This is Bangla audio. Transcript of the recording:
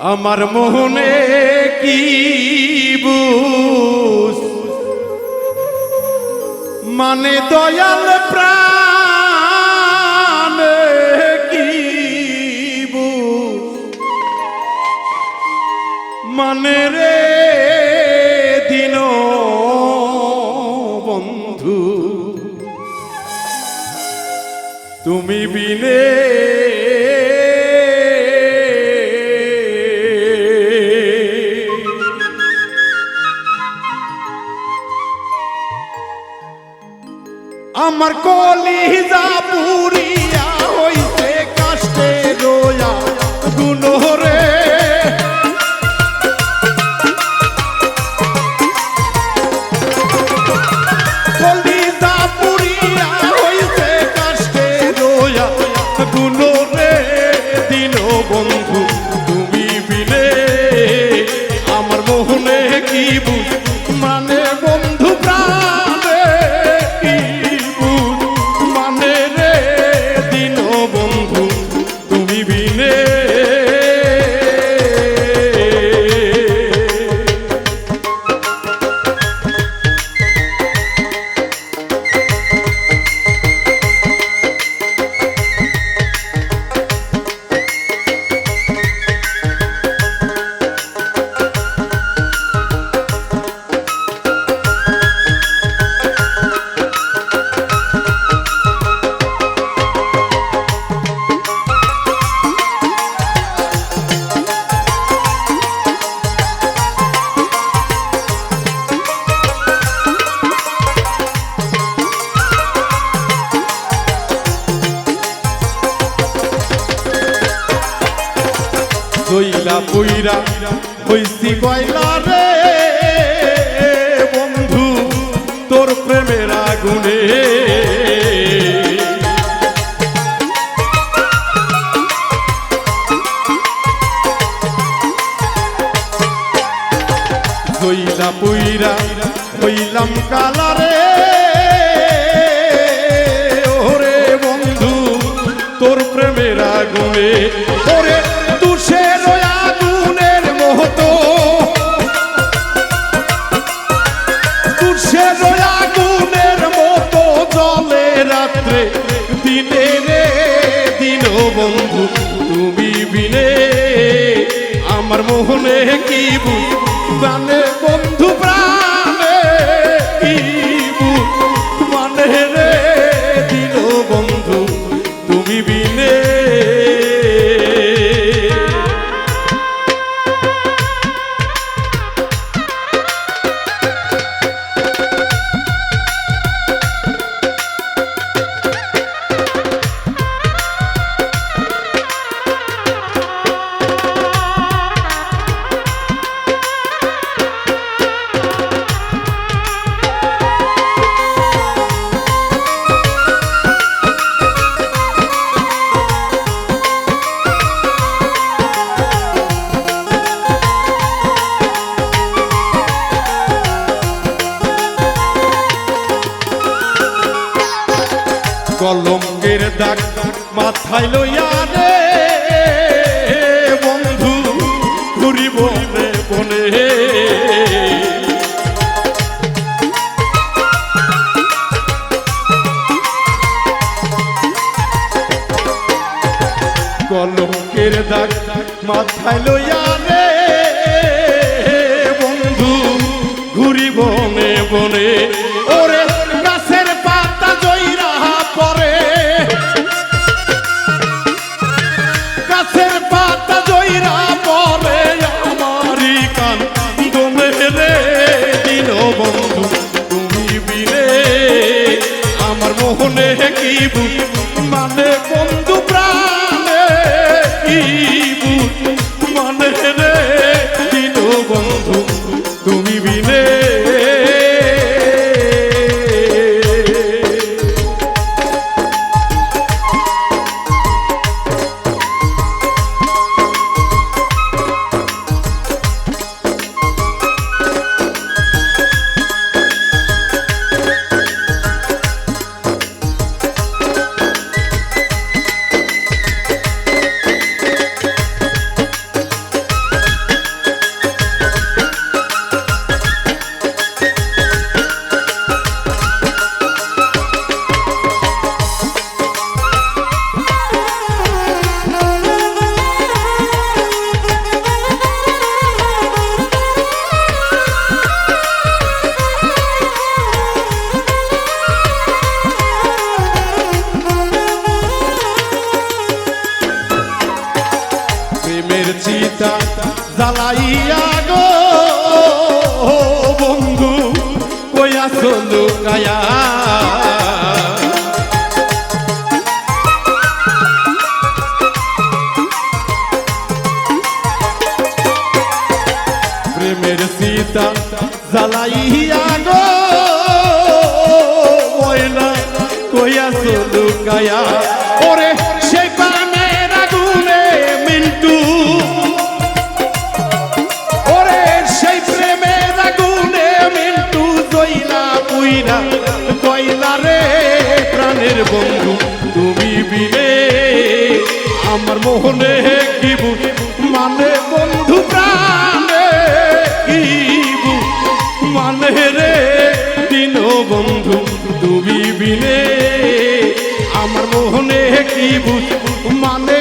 আমার মোহনে কি বুঝ? মানে দয়াল প্রাণ কি মানে রে বন্ধু তুমি বিনে আমার কলি পুরিয়া হইছে পুইরা হইছি গয়লা রে। বন্ধু, তোর প্রেমের আগুনে। জইলা পুইরা হইলাম কালা রে। ওরে বন্ধু, তোর প্রেমের আগুনে। তুমি বিনে আমার মোহনে কি প্রাণে কলঙ্কের দাগ মাথায় লইয়া রে বন্ধু বনে বনে। কলঙ্কের দাগ মাথায় লইয়া মোহনে জ্বালাইয়া গো। বন্ধু কইয়া চলু গায়া প্রেমের সীতা জ্বালাইয়া গো। কইয়া চলু গায়া ওরে আমার মোহনে কি বুঝ মানে বন্ধু প্রাণে কিবু মানে রে দিন বন্ধু দুবি বিনে। আমার মোহনে কি বুঝ মানে